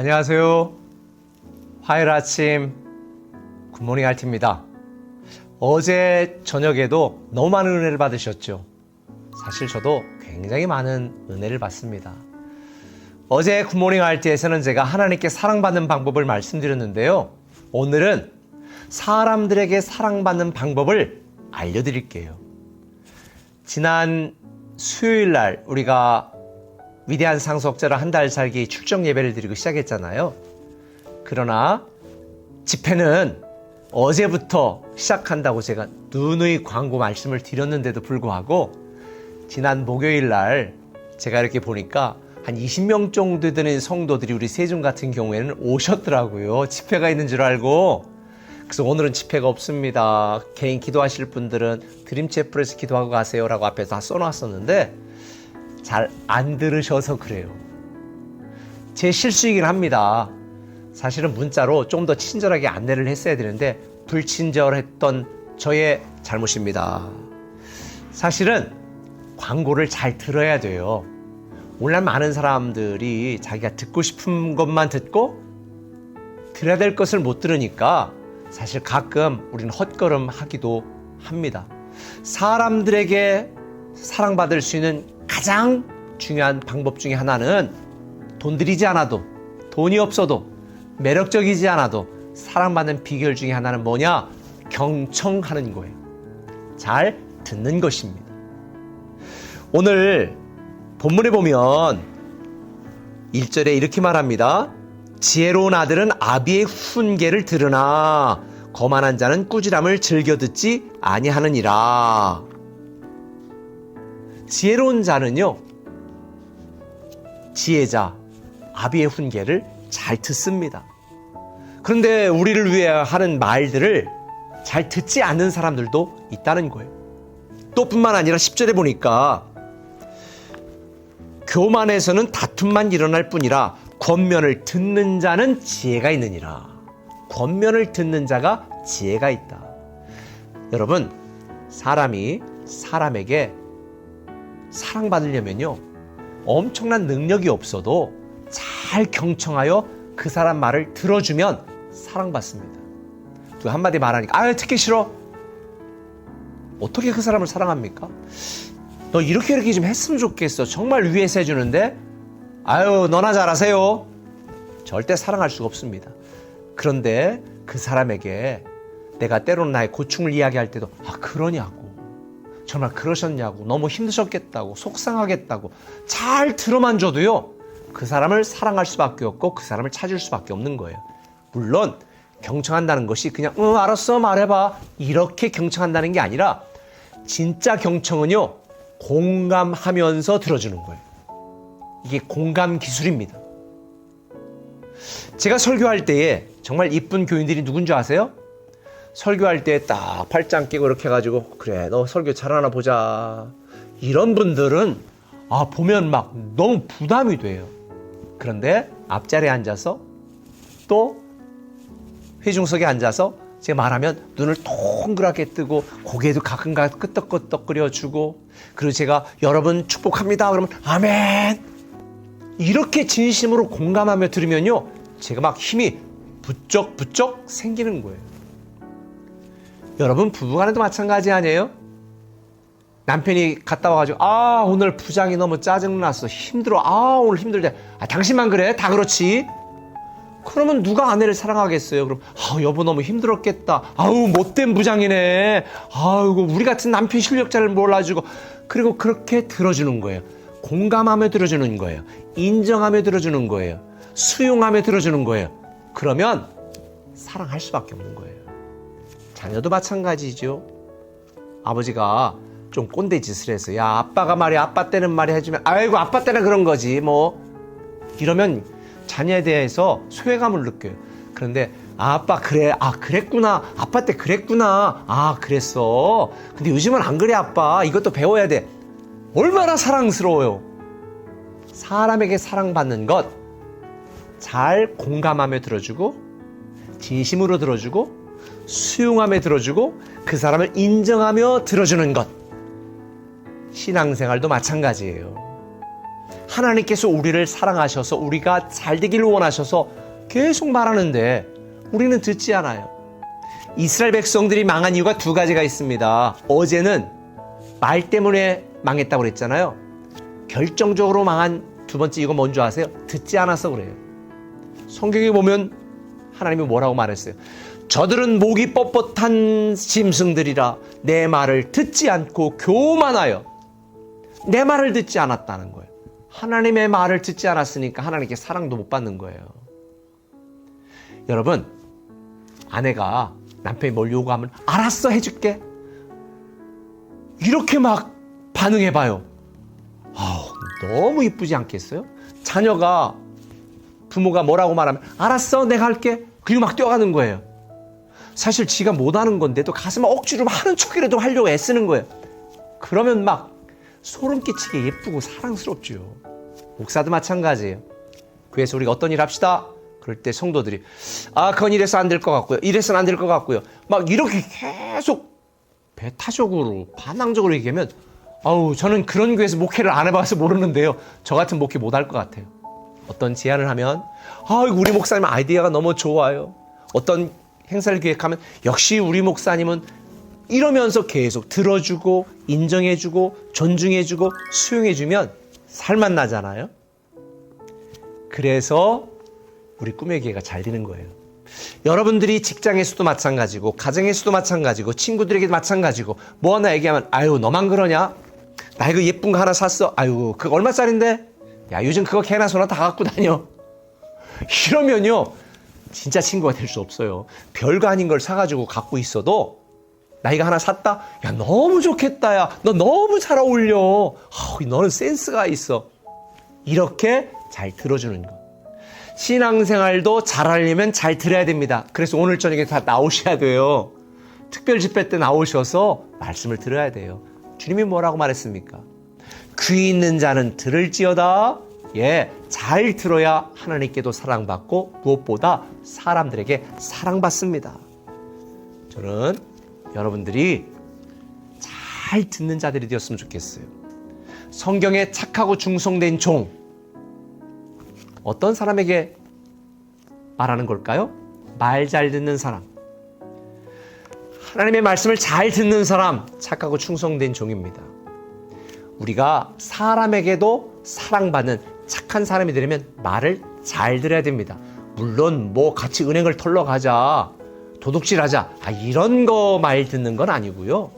안녕하세요. 화요일 아침 굿모닝 알티입니다. 어제 저녁에도 너무 많은 은혜를 받으셨죠? 사실 저도 굉장히 많은 은혜를 받습니다. 어제 굿모닝 알티에서는 제가 하나님께 사랑받는 방법을 말씀드렸는데요. 오늘은 사람들에게 사랑받는 방법을 알려드릴게요. 지난 수요일 날 우리가 위대한 상속자로 한 달 살기 출정 예배를 드리고 시작했잖아요. 그러나 집회는 어제부터 시작한다고 제가 누누이 광고 말씀을 드렸는데도 불구하고 지난 목요일 날 제가 이렇게 보니까 한 20명 정도 되는 성도들이 우리 세종 같은 경우에는 오셨더라고요. 집회가 있는 줄 알고. 그래서 오늘은 집회가 없습니다. 개인 기도하실 분들은 드림체플에서 기도하고 가세요라고 앞에서 다 써놨었는데 잘 안 들으셔서 그래요. 제 실수이긴 합니다. 사실은 문자로 좀 더 친절하게 안내를 했어야 되는데 불친절했던 저의 잘못입니다. 사실은 광고를 잘 들어야 돼요. 오늘날 많은 사람들이 자기가 듣고 싶은 것만 듣고 들어야 될 것을 못 들으니까 사실 가끔 우리는 헛걸음 하기도 합니다. 사람들에게 사랑받을 수 있는 가장 중요한 방법 중에 하나는 돈 들이지 않아도 돈이 없어도 매력적이지 않아도 사랑받는 비결 중에 하나는 뭐냐? 경청하는 거예요. 잘 듣는 것입니다. 오늘 본문에 보면 1절에 이렇게 말합니다. 지혜로운 아들은 아비의 훈계를 들으나 거만한 자는 꾸지람을 즐겨 듣지 아니하느니라. 지혜로운 자는요. 지혜자 아비의 훈계를 잘 듣습니다. 그런데 우리를 위해 하는 말들을 잘 듣지 않는 사람들도 있다는 거예요. 또 뿐만 아니라 10절에 보니까 교만에서는 다툼만 일어날 뿐이라 권면을 듣는 자는 지혜가 있느니라. 권면을 듣는 자가 지혜가 있다. 여러분, 사람이 사람에게 사랑받으려면요. 엄청난 능력이 없어도 잘 경청하여 그 사람 말을 들어주면 사랑받습니다. 또 한마디 말하니까, 아유, 듣기 싫어. 어떻게 그 사람을 사랑합니까? 너 이렇게 이렇게 좀 했으면 좋겠어. 정말 위해서 해주는데, 아유, 너나 잘하세요. 절대 사랑할 수가 없습니다. 그런데 그 사람에게 내가 때로는 나의 고충을 이야기할 때도, 아, 그러냐고. 정말 그러셨냐고. 너무 힘드셨겠다고. 속상하겠다고. 잘 들어만 줘도요. 그 사람을 사랑할 수밖에 없고 그 사람을 찾을 수밖에 없는 거예요. 물론 경청한다는 것이 그냥 응 알았어 말해봐 이렇게 경청한다는 게 아니라 진짜 경청은요 공감하면서 들어주는 거예요. 이게 공감 기술입니다. 제가 설교할 때에 정말 이쁜 교인들이 누군지 아세요? 설교할 때 딱 팔짱 끼고 이렇게 해가지고 그래 너 설교 잘하나 보자. 이런 분들은 아 보면 막 너무 부담이 돼요. 그런데 앞자리에 앉아서 또 회중석에 앉아서 제가 말하면 눈을 동그랗게 뜨고 고개도 가끔가끔 끄덕끄덕 끓여주고 그리고 제가 여러분 축복합니다. 그러면 아멘. 이렇게 진심으로 공감하며 들으면요 제가 막 힘이 부쩍부쩍 생기는 거예요 여러분 부부간에도 마찬가지 아니에요? 남편이 갔다 와가지고 아 오늘 부장이 너무 짜증났어. 힘들어. 아 오늘 힘들대. 아 당신만 그래? 다 그렇지? 그러면 누가 아내를 사랑하겠어요? 그럼 아 여보 너무 힘들었겠다. 아우 못된 부장이네. 아이고 우리 같은 남편 실력자를 몰라주고. 그리고 그렇게 들어주는 거예요. 공감하며 들어주는 거예요. 인정하며 들어주는 거예요. 수용하며 들어주는 거예요. 그러면 사랑할 수밖에 없는 거예요 자녀도 마찬가지죠. 아버지가 좀 꼰대 짓을 해서 야 아빠가 말이야 아빠 때는 말이 해주면 아이고 아빠 때는 그런 거지 뭐. 이러면 자녀에 대해서 소외감을 느껴요. 그런데 아, 아빠 그래 아 그랬구나. 아빠 때 그랬구나. 아 그랬어. 근데 요즘은 안 그래 아빠. 이것도 배워야 돼. 얼마나 사랑스러워요. 사람에게 사랑받는 것. 잘 공감하며 들어주고 진심으로 들어주고 수용하며 들어주고 그 사람을 인정하며 들어주는 것 신앙생활도 마찬가지예요. 하나님께서 우리를 사랑하셔서 우리가 잘 되기를 원하셔서 계속 말하는데 우리는 듣지 않아요. 이스라엘 백성들이 망한 이유가 두 가지가 있습니다. 어제는 말 때문에 망했다고 그랬잖아요. 결정적으로 망한 두 번째 이거 뭔지 아세요? 듣지 않아서 그래요. 성경에 보면 하나님이 뭐라고 말했어요? 저들은 목이 뻣뻣한 짐승들이라 내 말을 듣지 않고 교만하여 내 말을 듣지 않았다는 거예요. 하나님의 말을 듣지 않았으니까 하나님께 사랑도 못 받는 거예요. 여러분, 아내가 남편이 뭘 요구하면 알았어 해줄게. 이렇게 막 반응해봐요. 아우, 너무 이쁘지 않겠어요? 자녀가 부모가 뭐라고 말하면 알았어 내가 할게 그리고 막 뛰어가는 거예요. 사실 지가 못하는 건데도 가슴 억지로 하는 척이라도 하려고 애쓰는 거예요. 그러면 막 소름 끼치게 예쁘고 사랑스럽죠. 목사도 마찬가지예요. 그래서 우리가 어떤 일 합시다. 그럴 때 성도들이 아 그건 이래서 안 될 것 같고요. 이래서는 안 될 것 같고요. 막 이렇게 계속 배타적으로 반항적으로 얘기하면 아우 저는 그런 교회에서 목회를 안 해봐서 모르는데요. 저 같은 목회 못 할 것 같아요. 어떤 제안을 하면 아 우리 목사님 아이디어가 너무 좋아요. 어떤 행사를 기획하면 역시 우리 목사님은 이러면서 계속 들어주고 인정해주고 존중해주고 수용해주면 살만 나잖아요. 그래서 우리 꿈의 기회가 잘 되는 거예요. 여러분들이 직장에서도 마찬가지고 가정에서도 마찬가지고 친구들에게도 마찬가지고 뭐 하나 얘기하면 아유 너만 그러냐? 나 이거 예쁜 거 하나 샀어. 아유 그거 얼마짜린데? 야 요즘 그거 개나 소나 다 갖고 다녀. 이러면요 진짜 친구가 될 수 없어요. 별거 아닌 걸 사가지고 갖고 있어도 나 이거 하나 샀다? 야 너무 좋겠다 야 너 너무 잘 어울려. 아우, 너는 센스가 있어. 이렇게 잘 들어주는 거. 신앙생활도 잘하려면 잘 들어야 됩니다. 그래서 오늘 저녁에 다 나오셔야 돼요. 특별 집회 때 나오셔서 말씀을 들어야 돼요. 주님이 뭐라고 말했습니까? 귀 있는 자는 들을지어다. 예, 잘 들어야 하나님께도 사랑받고 무엇보다 사람들에게 사랑받습니다. 저는 여러분들이 잘 듣는 자들이 되었으면 좋겠어요. 성경에 착하고 중성된 종, 어떤 사람에게 말하는 걸까요? 말 잘 듣는 사람. 하나님의 말씀을 잘 듣는 사람, 착하고 충성된 종입니다. 우리가 사람에게도 사랑받는 착한 사람이 되려면 말을 잘 들어야 됩니다. 물론 뭐 같이 은행을 털러 가자, 도둑질 하자, 아, 이런 거 말 듣는 건 아니고요.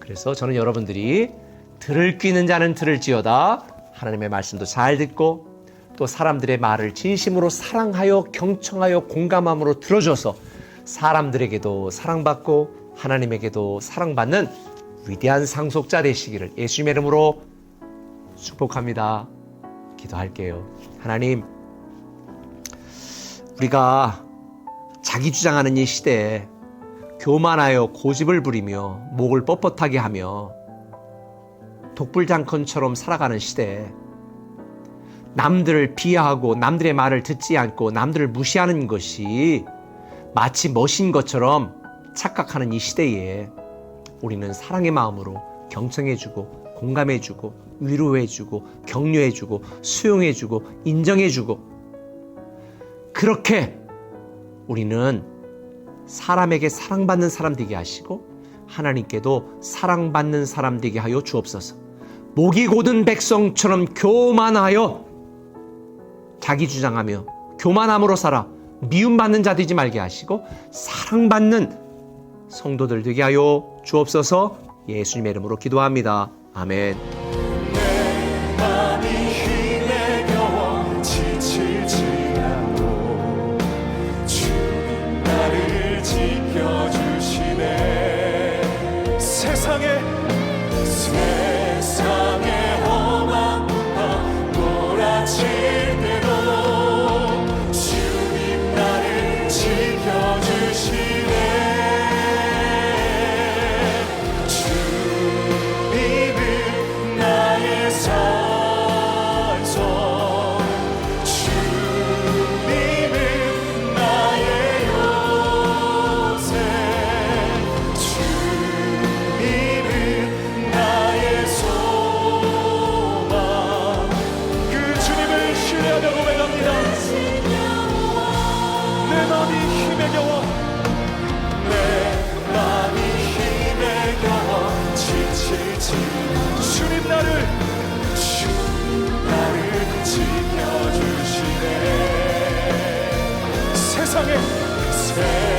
그래서 저는 여러분들이 들을 귀는 자는 들을 지어다 하나님의 말씀도 잘 듣고 또 사람들의 말을 진심으로 사랑하여 경청하여 공감함으로 들어줘서 사람들에게도 사랑받고 하나님에게도 사랑받는 위대한 상속자 되시기를 예수님의 이름으로 축복합니다. 기도할게요. 하나님, 우리가 자기 주장하는 이 시대에 교만하여 고집을 부리며 목을 뻣뻣하게 하며 독불장컨처럼 살아가는 시대에 남들을 비하하고 남들의 말을 듣지 않고 남들을 무시하는 것이 마치 멋인 것처럼 착각하는 이 시대에 우리는 사랑의 마음으로 경청해주고 공감해주고 위로해주고 격려해주고 수용해주고 인정해주고 그렇게 우리는 사람에게 사랑받는 사람 되게 하시고 하나님께도 사랑받는 사람 되게 하여 주옵소서. 목이 고든 백성처럼 교만하여 자기 주장하며 교만함으로 살아 미움받는 자 되지 말게 하시고 사랑받는 성도들 되게 하여 주옵소서 예수님의 이름으로 기도합니다. 아멘. stay.